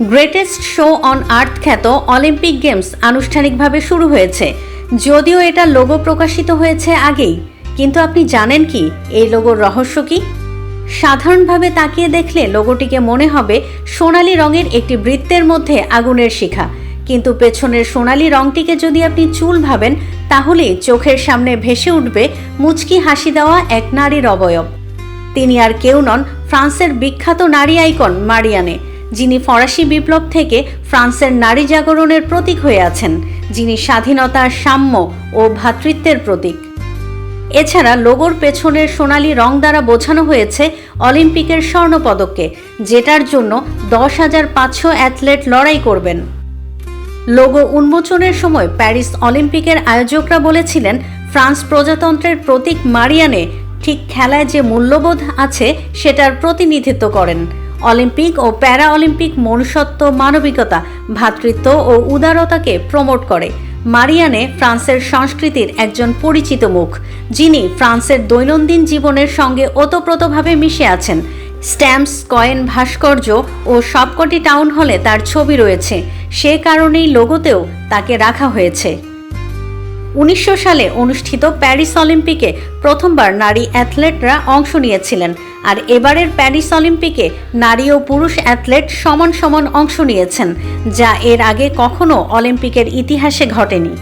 Greatest show on earth খ্যাত Olympic games আনুষ্ঠানিকভাবে শুরু হয়েছে। যদিও এটা লোগো প্রকাশিত হয়েছে আগেই, কিন্তু আপনি জানেন কি, এই লোগোর রহস্য কি? সাধারণভাবে তাকিয়ে দেখলে লোগোটিকে মনে হবে সোনালি রঙের একটি বৃত্তের মধ্যে আগুনের শিখা। কিন্তু পেছনের সোনালি রঙটিকে যদি আপনি চুল ভাবেন, তাহলেই চোখের সামনে ভেসে উঠবে মুচকি হাসি দেওয়া এক নারীর অবয়ব। তিনি আর কেউ নন ফ্রান্সের বিখ্যাত নারী আইকন মারিয়ানে। যিনি ফরাসি বিপ্লব থেকে ফ্রান্সের নারী জাগরণের প্রতীক হয়ে আছেন, যিনি স্বাধীনতার সাম্য ও ভ্রাতৃত্বের প্রতীক। এছাড়া লোগোর পেছনের সোনালী রং দ্বারা বোঝানো হয়েছে অলিম্পিকের স্বর্ণপদককে, যেটার জন্য দশ হাজার পাঁচশো অ্যাথলেট লড়াই করবেন। লোগো উন্মোচনের সময় প্যারিস অলিম্পিকের আয়োজকরা বলেছিলেন, ফ্রান্স প্রজাতন্ত্রের প্রতীক মারিয়ানে ঠিক খেলায় যে মূল্যবোধ আছে, সেটার প্রতিনিধিত্ব করেন। অলিম্পিক ও প্যারা অলিম্পিক মনুষ্যত্ব, মানবিকতা, ভ্রাতৃত্ব ও উদারতাকে প্রমোট করে। মারিয়ানে ফ্রান্সের সংস্কৃতির একজন পরিচিত মুখ, যিনি ফ্রান্সের দৈনন্দিন জীবনের সঙ্গে ওতপ্রোতভাবে মিশে আছেন। স্ট্যাম্পস, কয়েন, ভাস্কর্য ও সবকটি টাউন হলে তার ছবি রয়েছে। সে কারণেই লোগোতেও তাকে রাখা হয়েছে। উনিশশো সালে অনুষ্ঠিত প্যারিস অলিম্পিকে প্রথমবার নারী অ্যাথলেটরা অংশ নিয়েছিলেন। আর এবারের প্যারিস অলিম্পিকে নারী ও পুরুষ অ্যাথলেট সমান সমান অংশ নিয়েছেন, যা এর আগে কখনো অলিম্পিকের ইতিহাসে ঘটেনি।